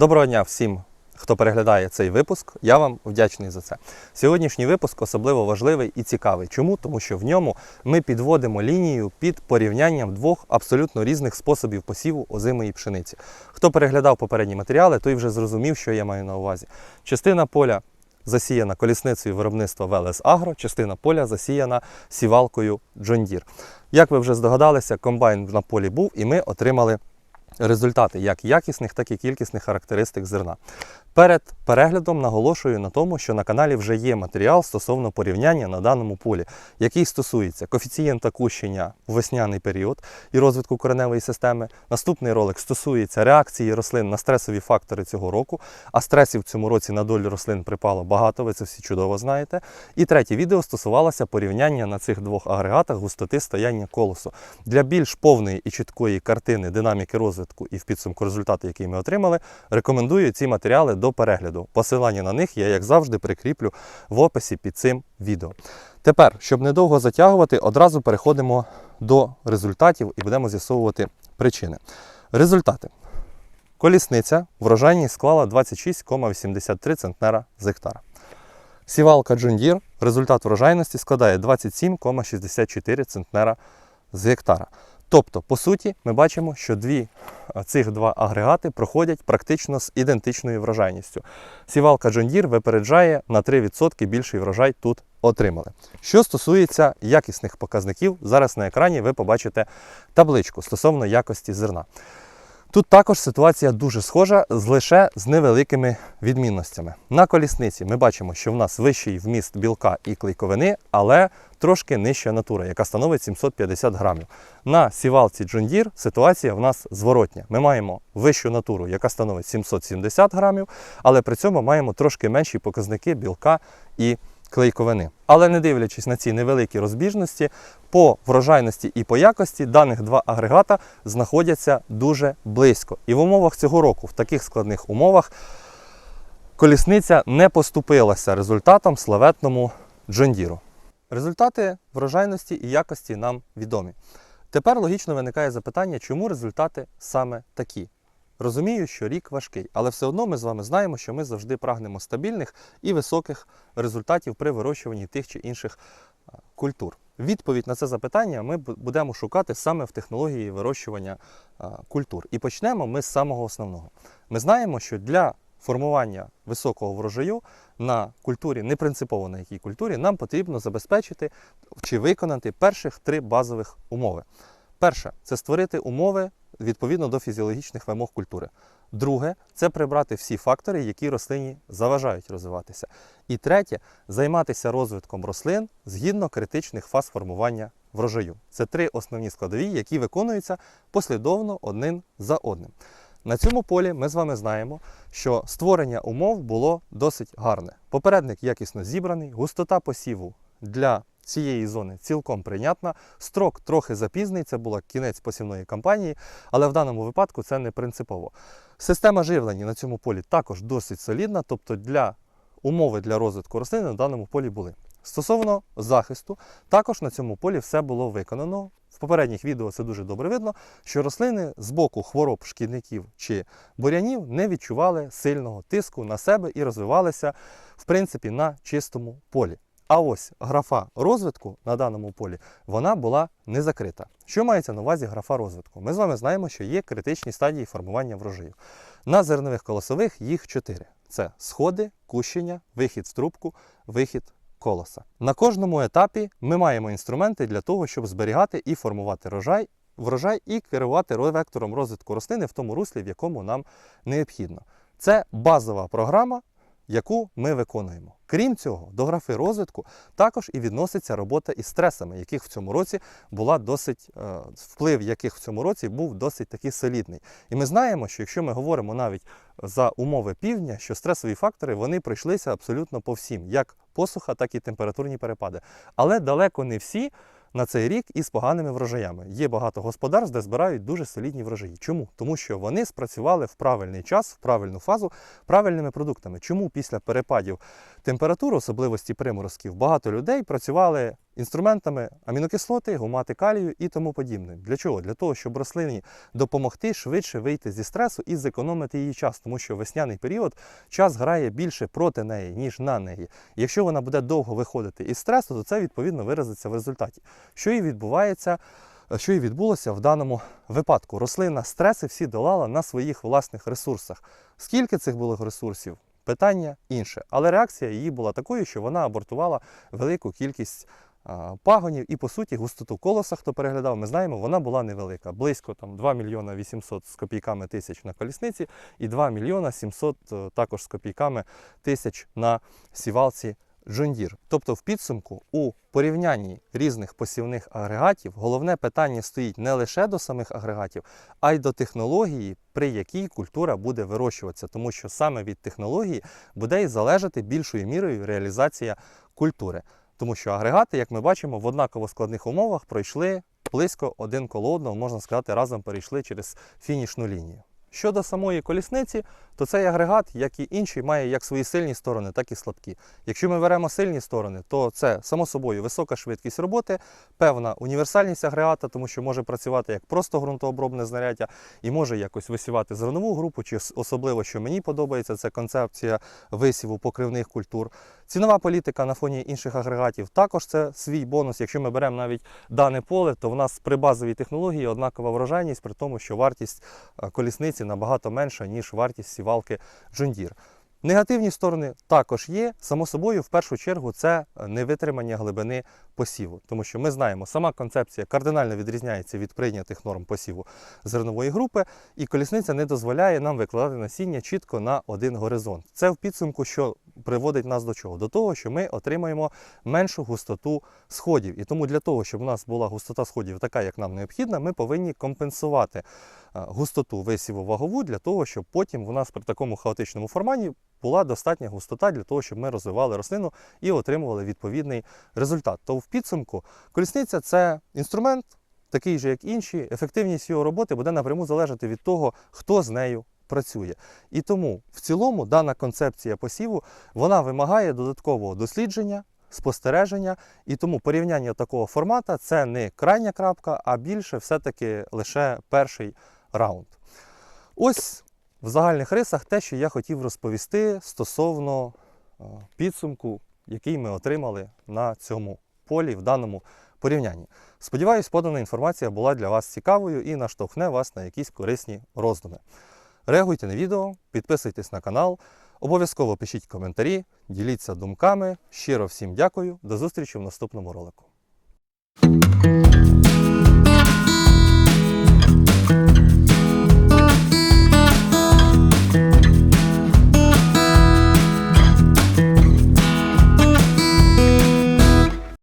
Доброго дня всім, хто переглядає цей випуск. Я вам вдячний за це. Сьогоднішній випуск особливо важливий і цікавий. Чому? Тому що в ньому ми підводимо лінію під порівнянням двох абсолютно різних способів посіву озимої пшениці. Хто переглядав попередні матеріали, той вже зрозумів, що я маю на увазі. Частина поля засіяна колісницею виробництва Велес Агро, частина поля засіяна сівалкою Deere. Як ви вже здогадалися, комбайн на полі був, і ми отримали результати як якісних, так і кількісних характеристик зерна. Перед переглядом наголошую на тому, що на каналі вже є матеріал стосовно порівняння на даному полі, який стосується коефіцієнта кущення у весняний період і розвитку кореневої системи. Наступний ролик стосується реакції рослин на стресові фактори цього року, а стресів в цьому році на долю рослин припало багато, ви це всі чудово знаєте. І третє відео стосувалося порівняння на цих двох агрегатах густоти стояння колосу. Для більш повної і чіткої картини динаміки розвитку і в підсумку результати, які ми отримали, рекомендую ці матеріали до перегляду. Посилання на них я, як завжди, прикріплю в описі під цим відео. Тепер, щоб недовго затягувати, одразу переходимо до результатів і будемо з'ясовувати причини. Результати. Колісниця врожайність склала 26,83 центнера з гектара. Сівалка Deere, результат врожайності складає 27,64 центнера з гектара. Тобто, по суті, ми бачимо, що дві, цих два агрегати проходять практично з ідентичною врожайністю. Сівалка John Deere випереджає на 3% більший врожай тут отримали. Що стосується якісних показників, зараз на екрані ви побачите табличку стосовно якості зерна. Тут також ситуація дуже схожа, лише з невеликими відмінностями. На колісниці ми бачимо, що в нас вищий вміст білка і клейковини, але трошки нижча натура, яка становить 750 грамів. На сівалці Deere ситуація в нас зворотня. Ми маємо вищу натуру, яка становить 770 грамів, але при цьому маємо трошки менші показники білка і клейковини. Але не дивлячись на ці невеликі розбіжності, по врожайності і по якості даних два агрегата знаходяться дуже близько. І в умовах цього року, в таких складних умовах, колісниця не поступилася результатом славетному Джондіру. Результати врожайності і якості нам відомі. Тепер логічно виникає запитання, чому результати саме такі. Розумію, що рік важкий, але все одно ми з вами знаємо, що ми завжди прагнемо стабільних і високих результатів при вирощуванні тих чи інших культур. Відповідь на це запитання ми будемо шукати саме в технології вирощування культур. І почнемо ми з самого основного. Ми знаємо, що для формування високого врожаю на культурі, не принципово на якій культурі, нам потрібно забезпечити чи виконати перших три базових умови. Перше це створити умови відповідно до фізіологічних вимог культури. Друге це прибрати всі фактори, які рослині заважають розвиватися. І третє займатися розвитком рослин згідно критичних фаз формування врожаю. Це три основні складові, які виконуються послідовно один за одним. На цьому полі ми з вами знаємо, що створення умов було досить гарне. Попередник якісно зібраний, густота посіву для цієї зони цілком прийнятна. Строк трохи запізний, це була кінець посівної кампанії, але в даному випадку це не принципово. Система живлення на цьому полі також досить солідна, тобто для умови для розвитку рослини на даному полі були. Стосовно захисту, також на цьому полі все було виконано. В попередніх відео це дуже добре видно, що рослини з боку хвороб, шкідників чи бурянів не відчували сильного тиску на себе і розвивалися в принципі на чистому полі. А ось графа розвитку на даному полі вона була не закрита. Що мається на увазі графа розвитку? Ми з вами знаємо, що є критичні стадії формування врожаю. На зернових колосових їх чотири: це сходи, кущення, вихід з трубку, вихід колоса. На кожному етапі ми маємо інструменти для того, щоб зберігати і формувати рожай, врожай і керувати ро- вектором розвитку рослини в тому руслі, в якому нам необхідно. Це базова програма, яку ми виконуємо. Крім цього, до графи розвитку також і відноситься робота із стресами, яких в цьому році була досить е, вплив, яких в цьому році був досить таки солідний. І ми знаємо, що якщо ми говоримо навіть за умови півдня, що стресові фактори вони пройшлися абсолютно по всім, як посуха, так і температурні перепади. Але далеко не всі на цей рік із поганими врожаями. Є багато господарств, де збирають дуже солідні врожаї. Чому? Тому що вони спрацювали в правильний час, в правильну фазу правильними продуктами. Чому після перепадів температур, особливості приморозків, багато людей працювали інструментами амінокислоти, гумати калію і тому подібне. Для чого? Для того, щоб рослині допомогти швидше вийти зі стресу і зекономити її час, тому що весняний період час грає більше проти неї, ніж на неї. Якщо вона буде довго виходити із стресу, то це відповідно виразиться в результаті. Що і відбувається, що і відбулося в даному випадку. Рослина стреси всі долала на своїх власних ресурсах. Скільки цих було ресурсів? Питання інше. Але реакція її була такою, що вона абортувала велику кількість пагонів і, по суті, густоту колоса, хто переглядав, ми знаємо, вона була невелика. Близько там 2 мільйона 800 з копійками тисяч на колісниці і 2 мільйона 700 е, також з копійками тисяч на сівалці Джондір. Тобто, в підсумку у порівнянні різних посівних агрегатів головне питання стоїть не лише до самих агрегатів, а й до технології, при якій культура буде вирощуватися, тому що саме від технології буде і залежати більшою мірою реалізація культури. Тому що агрегати, як ми бачимо, в однаково складних умовах пройшли близько один коло одного, можна сказати, разом перейшли через фінішну лінію. Щодо самої колісниці, то цей агрегат, як і інший, має як свої сильні сторони, так і слабкі. Якщо ми беремо сильні сторони, то це само собою висока швидкість роботи, певна універсальність агрегата, тому що може працювати як просто ґрунтообробне знаряддя і може якось висівати зернову групу, чи особливо, що мені подобається, це концепція висіву покривних культур. Цінова політика на фоні інших агрегатів також це свій бонус. Якщо ми беремо навіть дане поле, то в нас при базовій технології однакова врожайність, при тому, що вартість е, колісниці набагато менша, ніж вартість сівалки Джондір. Негативні сторони також є. Само собою, в першу чергу, це невитримання глибини посіву, тому що ми знаємо, сама концепція кардинально відрізняється від прийнятих норм посіву зернової групи, і колісниця не дозволяє нам викладати насіння чітко на один горизонт. Це в підсумку, що приводить нас до чого? До того, що ми отримаємо меншу густоту сходів. І тому для того, щоб у нас була густота сходів така, як нам необхідна, ми повинні компенсувати густоту висіву вагову для того, щоб потім у нас при такому хаотичному форматі була достатня густота для того, щоб ми розвивали рослину і отримували відповідний результат. То в підсумку колісниця це інструмент, такий же, як інші. Ефективність його роботи буде напряму залежати від того, хто з нею працює. І тому в цілому дана концепція посіву вона вимагає додаткового дослідження. Спостереження, і тому порівняння такого формата це не крайня крапка, а більше все-таки лише перший раунд. Ось в загальних рисах те, що я хотів розповісти стосовно е, підсумку, який ми отримали на цьому полі в даному порівнянні. Сподіваюсь, подана інформація була для вас цікавою і наштовхне вас на якісь корисні роздуми. Реагуйте на відео, підписуйтесь на канал, обов'язково пишіть коментарі, діліться думками. Щиро всім дякую. До зустрічі в наступному ролику.